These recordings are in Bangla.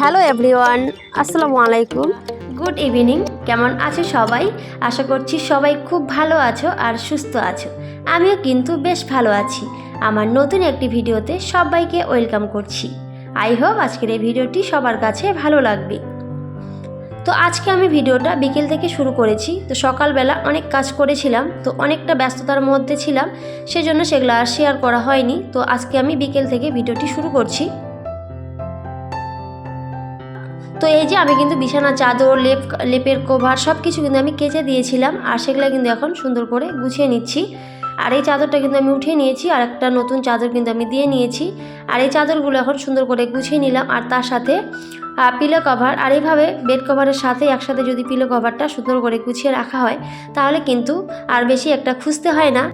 হ্যালো এভরিওয়ান আসসালামু আলাইকুম গুড ইভিনিং কেমন আছো সবাই? আশা করছি সবাই খুব ভালো আছো আর সুস্থ আছো। আমিও কিন্তু বেশ ভালো আছি। আমার নতুন একটি ভিডিওতে সবাইকে ওয়েলকাম করছি। আই হোপ আজকের এই ভিডিওটি সবার কাছে ভালো লাগবে। তো আজকে আমি ভিডিওটা বিকেল থেকে শুরু করেছি। তো সকালবেলা অনেক কাজ করেছিলাম, তো অনেকটা ব্যস্ততার মধ্যে ছিলাম, সেজন্য সেগুলো আর শেয়ার করা হয়নি। তো আজকে আমি বিকেল থেকে ভিডিওটি শুরু করছি। তো এই যে আমি কিন্তু বিছানা চাদর, লেপ, লেপের কভার সব কিছু কিন্তু আমি কেচে দিয়েছিলাম আর সেগুলো কিন্তু এখন সুন্দর করে গুছিয়ে নিচ্ছি। আর এই চাদরটা কিন্তু আমি উঠিয়ে নিয়েছি আর একটা নতুন চাদর কিন্তু আমি দিয়ে নিয়েছি। আর এই চাদরগুলো এখন সুন্দর করে গুছিয়ে নিলাম আর তার সাথে পিলো কভার আর এইভাবে বেড কভারের সাথে একসাথে যদি পিলো কভারটা সুন্দর করে গুছিয়ে রাখা হয় তাহলে কিন্তু আর বেশি একটা খুঁজতে হয় না।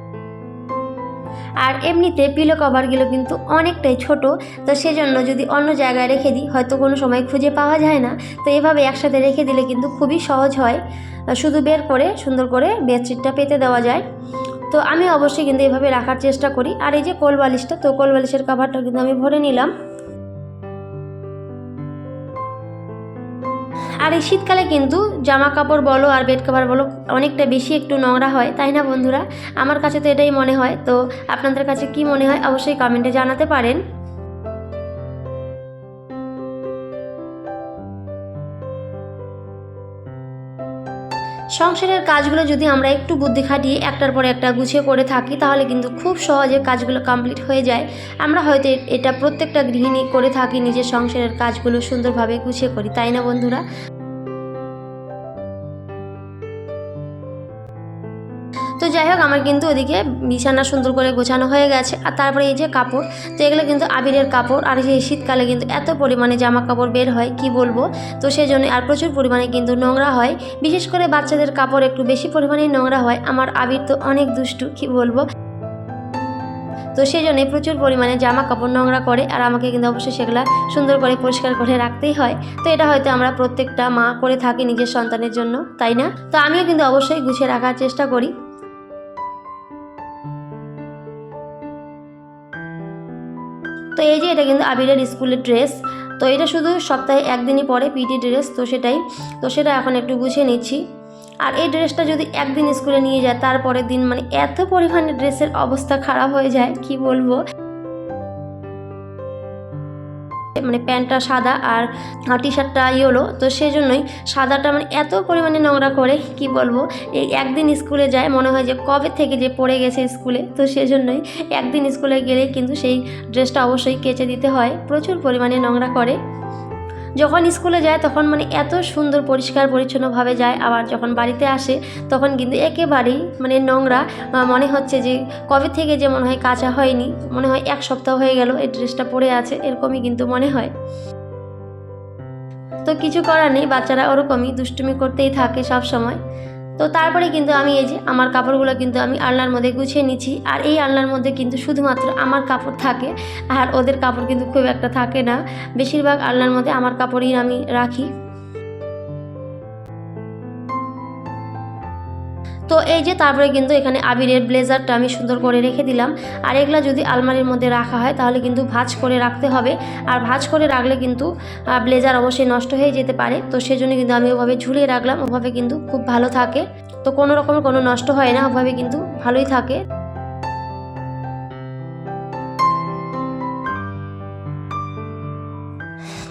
আর এমনিতে পিলো কভারগুলো কিন্তু অনেকটাই ছোট, তো সেজন্য যদি অন্য জায়গায় রেখে দিই, হয়তো কোনো সময় খুঁজে পাওয়া যায় না। তো এভাবে একসাথে রেখে দিলে কিন্তু খুবই সহজ হয়। শুধু বের করে, সুন্দর করে বেডশিটটা পেতে দেওয়া যায়। তো আমি অবশ্যই কিন্তু এভাবে রাখার চেষ্টা করি। আর এই যে কোল বালিশটা তো কোল বালিশের কাভারটা কিন্তু আমি ভরে নিলাম। আর এই শীতকালে কিন্তু জামা কাপড় বলো আর বেড কাভার বলো অনেকটা বেশি একটু নোংরা হয়, তাই না বন্ধুরা? আমার কাছে তো এটাই মনে হয়। তো আপনাদের কাছে কি মনে হয় অবশ্যই কমেন্টে জানাতে পারেন। সংসারের কাজগুলো যদি আমরা একটু বুদ্ধি খাটিয়ে একটার পর একটা গুছিয়ে করে থাকি, তাহলে কিন্তু খুব সহজে কাজগুলো কমপ্লিট হয়ে যায়। আমরা হয়তো এটা প্রত্যেকটা গৃহিণী করে থাকি, নিজের সংসারের কাজগুলো সুন্দরভাবে গুছিয়ে করি, তাই না বন্ধুরা? যাই হোক, আমার কিন্তু ওদিকে বিছানা সুন্দর করে গোছানো হয়ে গেছে। আর তারপরে এই যে কাপড়, তো এগুলো কিন্তু আবিরের কাপড়। আর এই শীতকালে কিন্তু এত পরিমাণে জামা কাপড় বের হয়, কি বলব? তো সেই জন্য আর প্রচুর পরিমাণে কিন্তু নোংরা হয়। বিশেষ করে বাচ্চাদের কাপড় একটু বেশি পরিমাণে নোংরা হয়। আমার আবির তো অনেক দুষ্টু, কি বলব? তো সেই জন্য প্রচুর পরিমাণে জামা কাপড় নোংরা করে। আর আমাকে কিন্তু অবশ্যই সেগুলো সুন্দর করে পরিষ্কার করে রাখতেই হয়। তো এটা হয়তো আমরা প্রত্যেকটা মা করে থাকি নিজের সন্তানের জন্য, তাই না? তো আমিও কিন্তু অবশ্যই গুছিয়ে রাখার চেষ্টা করি। তো এই যে এটা কিন্তু আবিরের স্কুলের ড্রেস। তো এটা শুধু সপ্তাহে একদিনই পরে পিটি ড্রেস, তো সেটাই। তো সেটা এখন একটু গুছিয়ে নিচ্ছি। আর এই ড্রেসটা যদি একদিন স্কুলে নিয়ে যায়, তারপরের দিন মানে এত পরিমাণে ড্রেসের অবস্থা খারাপ হয়ে যায়, কি বলব? মানে প্যান্টটা সাদা আর টি শার্টটা ইয়েলো তো সেই জন্যই সাদাটা মানে এত পরিমাণে নোংরা করে, কি বলব, এই একদিন স্কুলে যায়, মনে হয় যে কবে থেকে যে পড়ে গেছে স্কুলে, তো সেই জন্যই একদিন স্কুলে গেলে কিন্তু সেই ড্রেসটা অবশ্যই কেচে দিতে হয়, প্রচুর পরিমাণে নোংরা করে। যখন স্কুলে যায় তখন মানে এত সুন্দর, পরিষ্কার, পরিচ্ছন্নভাবে যায়। আবার যখন বাড়িতে আসে তখন কিন্তু একেবারেই মানে নোংরা। মনে হচ্ছে যে কবে থেকে যে মনে হয় কাঁচা হয়নি, মনে হয় এক সপ্তাহ হয়ে গেল, এই ড্রেসটা পরে আছে, এরকমই কিন্তু মনে হয়। তো কিছু করার নেই, বাচ্চারা ওরকমই দুষ্টুমি করতেই থাকে সব সময় তো তারপরে কিন্তু আমি এই যে আমার কাপড়গুলো কিন্তু আমি আলনার মধ্যে গুছিয়ে নিচ্ছি। আর এই আলনার মধ্যে কিন্তু শুধুমাত্র আমার কাপড় থাকে। আর ওদের কাপড় কিন্তু খুব একটা থাকে না। বেশিরভাগ আলনার মধ্যে আমার কাপড়ই আমি রাখি। তো এই যে তারপরে কিন্তু এখানে আবিরের ব্লেজারটা আমি সুন্দর করে রেখে দিলাম। আর এগুলো যদি আলমারির মধ্যে রাখা হয়, তাহলে কিন্তু ভাজ করে রাখতে হবে। আর ভাজ করে রাখলে কিন্তু ব্লেজার অবশ্যই নষ্ট হয়ে যেতে পারে। তো সেজন্য কিন্তু আমি ওভাবে ঝুলিয়ে রাখলাম, ওভাবে কিন্তু খুব ভালো থাকে। তো কোনো রকমের কোনো নষ্ট হয় না, ওভাবে কিন্তু ভালোই থাকে।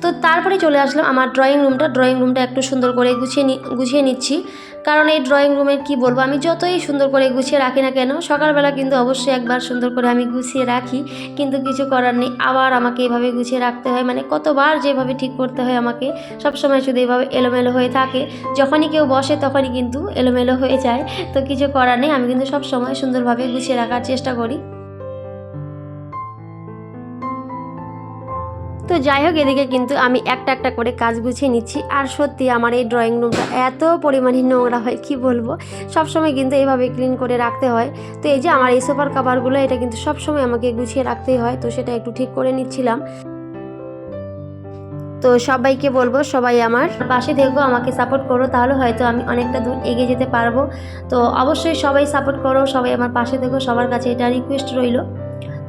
তো তারপরে চলে আসলাম আমার ড্রয়িং রুমটা ড্রয়িং রুমটা একটু সুন্দর করে গুছিয়ে গুছিয়ে নিচ্ছি। কারণ এই ড্রয়িং রুমের কি বলব, আমি যতই সুন্দর করে গুছিয়ে রাখি না কেন, সকালবেলা কিন্তু অবশ্যই একবার সুন্দর করে আমি গুছিয়ে রাখি। কিন্তু কিছু করার নেই, আবার আমাকে এভাবে গুছিয়ে রাখতে হয়। মানে কতবার যেভাবে ঠিক করতে হয় আমাকে সব সময় শুধু এভাবে এলোমেলো হয়ে থাকে। যখনই কেউ বসে তখনই কিন্তু এলোমেলো হয়ে যায়। তো কিছু করার নেই, আমি কিন্তু সব সময় সুন্দরভাবে গুছিয়ে রাখার চেষ্টা করি। তো যাই হোক, এদিকে কিন্তু আমি একটা একটা করে কাজ গুছিয়ে নিচ্ছি। আর সত্যি আমার এই ড্রয়িং রুমটা এত পরিমাণে নোংরা হয়, কি বলব? সবসময় কিন্তু এইভাবে ক্লিন করে রাখতে হয়। তো এই যে আমার এই সোফার কাভারগুলো এটা কিন্তু সবসময় আমাকে গুছিয়ে রাখতেই হয়। তো সেটা একটু ঠিক করে নিচ্ছিলাম। তো সবাইকে বলব, সবাই আমার পাশে থেকো, আমাকে সাপোর্ট করো। তাহলে হয়তো আমি অনেকটা দূর এগিয়ে যেতে পারব। তো অবশ্যই সবাই সাপোর্ট করো, সবাই আমার পাশে থেকো। সবার কাছে এটা রিকোয়েস্ট রইল।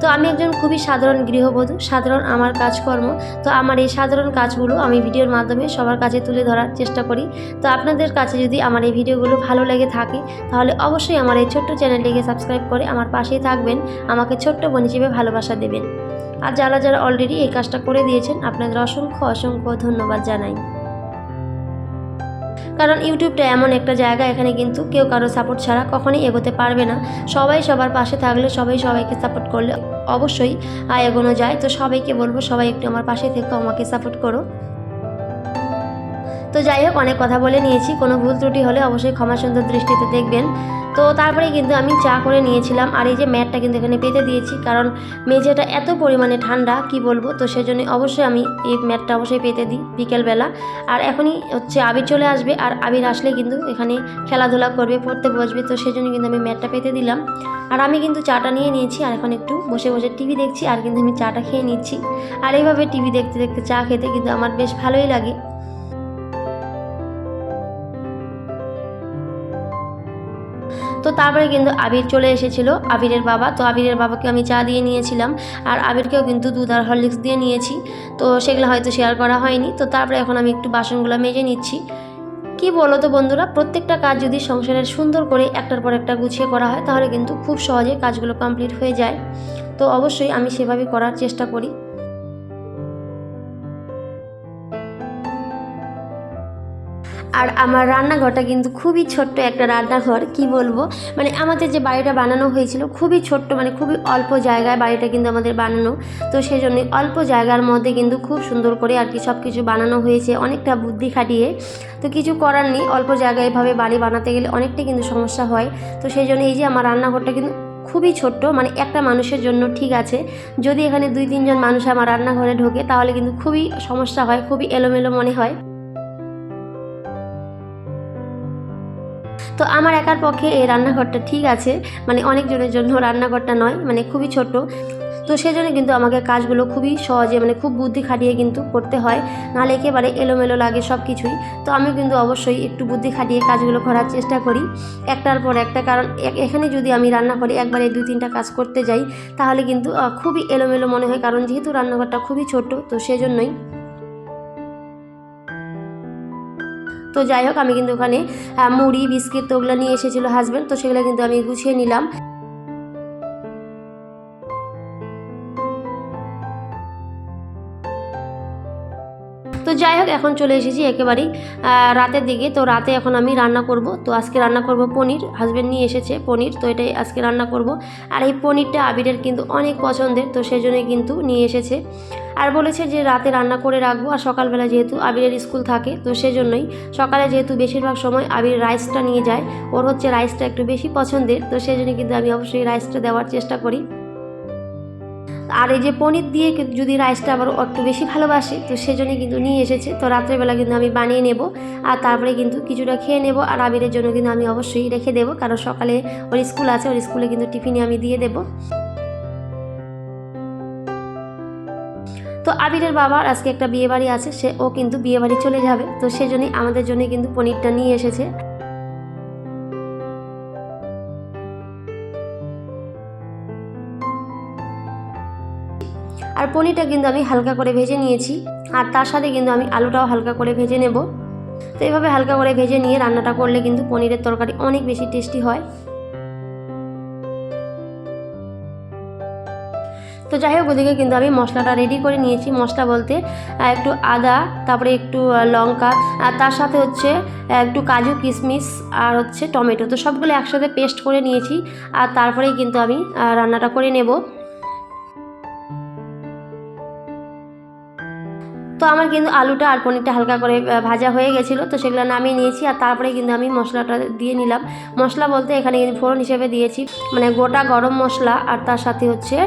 তো আমি একজন খুবই সাধারণ গৃহবধূ, সাধারণ আমার কাজকর্ম। তো আমার এই সাধারণ কাজগুলো আমি ভিডিওর মাধ্যমে সবার কাছে তুলে ধরার চেষ্টা করি। তো আপনাদের কাছে যদি আমার এই ভিডিওগুলো ভালো লেগে থাকে, তাহলে অবশ্যই আমার এই ছোট্ট চ্যানেলটিকে সাবস্ক্রাইব করে আমার পাশেই থাকবেন। আমাকে ছোট্ট বোন হিসেবে ভালোবাসা দেবেন। আর যারা যারা অলরেডি এই কাজটা করে দিয়েছেন, আপনাদের অসংখ্য অসংখ্য ধন্যবাদ জানাই। কারণ ইউটিউবটা এমন একটা জায়গা, এখানে কিন্তু কেউ কারও সাপোর্ট ছাড়া কখনোই এগোতে পারবে না। সবাই সবার পাশে থাকলে সবাই সবাইকে সাপোর্ট করলে অবশ্যই আয় এগোনো যায়। তো সবাইকে বলব, সবাই একটু আমার পাশে থেকে, আমাকে সাপোর্ট করো। তো যাই হোক, অনেক কথা বলে নিয়েছি। কোনো ভুল ত্রুটি হলে অবশ্যই ক্ষমা সুন্দর দৃষ্টিতে দেখবেন। তো তারপরে কিন্তু আমি চা করে নিয়েছিলাম। আর এই যে ম্যাটটা কিন্তু এখানে পেতে দিয়েছি, কারণ মেঝেটা এত পরিমাণে ঠান্ডা, কি বলব? তো সেজন্য অবশ্যই আমি এই ম্যাটটা অবশ্যই পেতে দিই বিকেলবেলা। আর এখনই হচ্ছে আবির চলে আসবে, আর আবির আসলে কিন্তু এখানে খেলাধুলা করবে, পড়তে বসবে। তো সেজন্য কিন্তু আমি ম্যাটটা পেতে দিলাম। আর আমি কিন্তু চাটা নিয়ে নিয়েছি, আর এখন একটু বসে বসে টিভি দেখছি, আর কিন্তু আমি চাটা খেয়ে নিচ্ছি। আর এইভাবে টিভি দেখতে দেখতে চা খেতে কিন্তু আমার বেশ ভালোই লাগে। তো তারপরে কিন্তু আবির চলে এসেছিল। আবিরের বাবা, তো আবিরের বাবাকে আমি চা দিয়ে নিয়েছিলাম। আর আবিরকেও কিন্তু দুধ আর হরলিক্স দিয়ে নিয়েছি। তো সেগুলো হয়তো শেয়ার করা হয়নি। তো তারপরে এখন আমি একটু বাসনগুলো মেজে নিচ্ছি। কি বলো তো বন্ধুরা, প্রত্যেকটা কাজ যদি সংসারের সুন্দর করে একটার পর একটা গুছিয়ে করা হয়, তাহলে কিন্তু খুব সহজে কাজগুলো কমপ্লিট হয়ে যায়। তো অবশ্যই আমি সেভাবে করার চেষ্টা করি। আর আমার রান্নাঘরটা কিন্তু খুবই ছোট্ট একটা রান্নাঘর, কি বলব? মানে আমাদের যে বাড়িটা বানানো হয়েছিল খুবই ছোট্ট মানে খুবই অল্প জায়গায় বাড়িটা কিন্তু আমাদের বানানো। তো সেই জন্য অল্প জায়গার মধ্যে কিন্তু খুব সুন্দর করে আর কি সব কিছু বানানো হয়েছে অনেকটা বুদ্ধি খাটিয়ে। তো কিছু করার নেই, অল্প জায়গায় এভাবে বাড়ি বানাতে গেলে অনেকটাই কিন্তু সমস্যা হয়। তো সেই জন্য এই যে আমার রান্নাঘরটা কিন্তু খুবই ছোট্ট মানে একটা মানুষের জন্য ঠিক আছে। যদি এখানে দুই তিনজন মানুষ আমার রান্নাঘরে ঢোকে তাহলে কিন্তু খুবই সমস্যা হয়, খুবই এলোমেলো মনে হয়। তো আমার একার পক্ষে এই রান্নাঘরটা ঠিক আছে। মানে অনেকজনের জন্য রান্নাঘরটা নয় মানে খুবই ছোট। তো সেজন্য কিন্তু আমাকে কাজগুলো খুবই সহজে মানে খুব বুদ্ধি খাটিয়ে কিন্তু করতে হয়। নাহলে একেবারে এলোমেলো লাগে সব কিছুই তো আমি কিন্তু অবশ্যই একটু বুদ্ধি খাটিয়ে কাজগুলো করার চেষ্টা করি। একটার পর একটা, কারণ এখানে যদি আমি রান্না করি, একবারে দুই তিনটা কাজ করতে যাই, তাহলে কিন্তু খুবই এলোমেলো মনে হয়। কারণ যেহেতু রান্নাঘরটা খুবই ছোট, তো সেজন্যই তো যাই হোক, আমি কিন্তু ওখানে মুড়ি, বিস্কিট তো ওগুলো নিয়ে এসেছিল হাজব্যান্ড তো সেগুলো কিন্তু আমি গুছিয়ে নিলাম। যাই হোক, এখন চলে এসেছি একেবারেই রাতের দিকে। তো রাতে এখন আমি রান্না করব। তো আজকে রান্না করব পনির। হাজব্যান্ড নিয়ে এসেছে পনির, তো এটাই আজকে রান্না করব। আর এই পনিরটা আবিরের কিন্তু অনেক পছন্দের, তো সেই জন্যই কিন্তু নিয়ে এসেছে। আর বলেছে যে রাতে রান্না করে রাখব। আর সকালবেলা যেহেতু আবিরের স্কুল থাকে, তো সেজন্যই সকালে যেহেতু বেশিরভাগ সময় আবির রাইসটা নিয়ে যায়, ওর হচ্ছে রাইসটা একটু বেশি পছন্দের, তো সেই সেজন্য কিন্তু আমি অবশ্যই রাইসটা দেওয়ার চেষ্টা করি। আর এই যে পনির দিয়ে যদি রাইসটা আবার একটু বেশি ভালোবাসে, তো সেজন্য কিন্তু নিয়ে এসেছে। তো রাত্রেবেলা কিন্তু আমি বানিয়ে নেব। আর তারপরে কিন্তু কিছুটা খেয়ে নেব। আর আবিরের জন্য কিন্তু আমি অবশ্যই রেখে দেবো। কারণ সকালে ওর স্কুল আছে, ওর স্কুলে কিন্তু টিফিনে আমি দিয়ে দেবো। তো আবিরের বাবার আজকে একটা বিয়ে বাড়ি আছে। সে ও কিন্তু বিয়ে বাড়ি চলে যাবে। তো সেজন্যই আমাদের জন্য কিন্তু পনিরটা নিয়ে এসেছে। আর পনিরটা কিন্তু আমি হালকা করে ভেজে নিয়েছি। আর তার সাথে কিন্তু আমি আলুটাও হালকা করে ভেজে নেব। তো এইভাবে হালকা করে ভেজে নিয়ে রান্নাটা করলে কিন্তু পনিরের তরকারি অনেক বেশি টেস্টি হয়। তো যাই হোক, ওদিকে কিন্তু আমি মশলাটা রেডি করে নিয়েছি। মশলা বলতে একটু আদা, তারপরে একটু লঙ্কা, আর তার সাথে হচ্ছে একটু কাজু কিশমিশ, আর হচ্ছে টমেটো। তো সবগুলো একসাথে পেস্ট করে নিয়েছি। আর তারপরেই কিন্তু আমি রান্নাটা করে নেব। তো আমার কিন্তু আলুটা আর পনিরটা হালকা করে ভাজা হয়ে গেছিল। তো সেগুলো নামিয়ে নিয়েছি আর তারপরে কিন্তু আমি মশলাটা দিয়ে নিলাম। মশলা বলতে এখানে কিন্তু ফোড়ন হিসেবে দিয়েছি মানে গোটা গরম মশলা আর তার সাথে হচ্ছে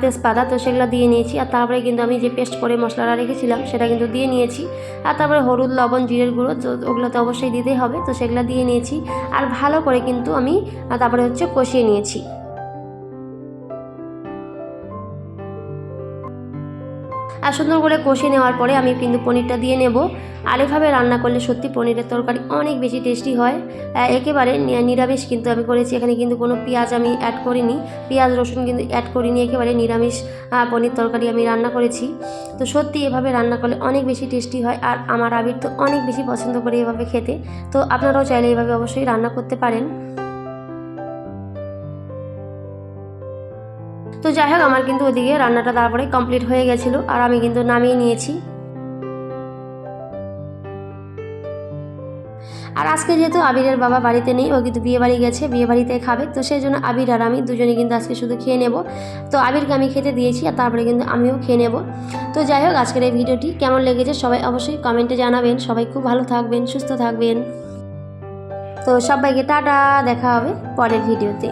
তেজপাতা। তো সেগুলো দিয়ে নিয়েছি আর তারপরে কিন্তু আমি যে পেস্ট করে মশলাটা রেখেছিলাম সেটা কিন্তু দিয়ে নিয়েছি। আর তারপরে হলুদ, লবণ, জিরের গুঁড়ো তো ওগুলো তো অবশ্যই দিতেই হবে। তো সেগুলো দিয়ে নিয়েছি আর ভালো করে কিন্তু আমি তারপরে হচ্ছে কষিয়ে নিয়েছি। আর সুন্দর করে কষে নেওয়ার পরে আমি কিন্তু পনিরটা দিয়ে নেব। আর এভাবে রান্না করলে সত্যি পনিরের তরকারি অনেক বেশি টেস্টি হয়। একেবারে নিরামিষ কিন্তু আমি করেছি। এখানে কিন্তু কোনো পেঁয়াজ আমি অ্যাড করিনি। পেঁয়াজ, রসুন কিন্তু অ্যাড করিনি। একেবারে নিরামিষ পনির তরকারি আমি রান্না করেছি। তো সত্যি এভাবে রান্না করলে অনেক বেশি টেস্টি হয় আর আমার আবির তো অনেক বেশি পছন্দ করে এভাবে খেতে। তো আপনারাও চাইলে এভাবে অবশ্যই রান্না করতে পারেন। তো যাই হোক, আমার কিন্তু ওদিকে রান্নাটা তারপরে কমপ্লিট হয়ে গেছিল, আর আমি কিন্তু নামিয়ে নিয়েছি। আর আজকে যেহেতু আবিরের বাবা বাড়িতে নেই, ও কিন্তু বিয়ে বাড়ি গেছে, বিয়ে বাড়িতে খাবে, তো সেই জন্য আবির আর আমি দুজনে কিন্তু আজকে শুধু খেয়ে নেব। তো আবিরকে আমি খেতে দিয়েছি, আর তারপরে কিন্তু আমিও খেয়ে নেব। তো যাই হোক, আজকের এই ভিডিওটি কেমন লেগেছে সবাই অবশ্যই কমেন্টে জানাবেন। সবাই খুব ভালো থাকবেন, সুস্থ থাকবেন। তো সবাইকে টাটা, দেখা হবে পরের ভিডিওতে।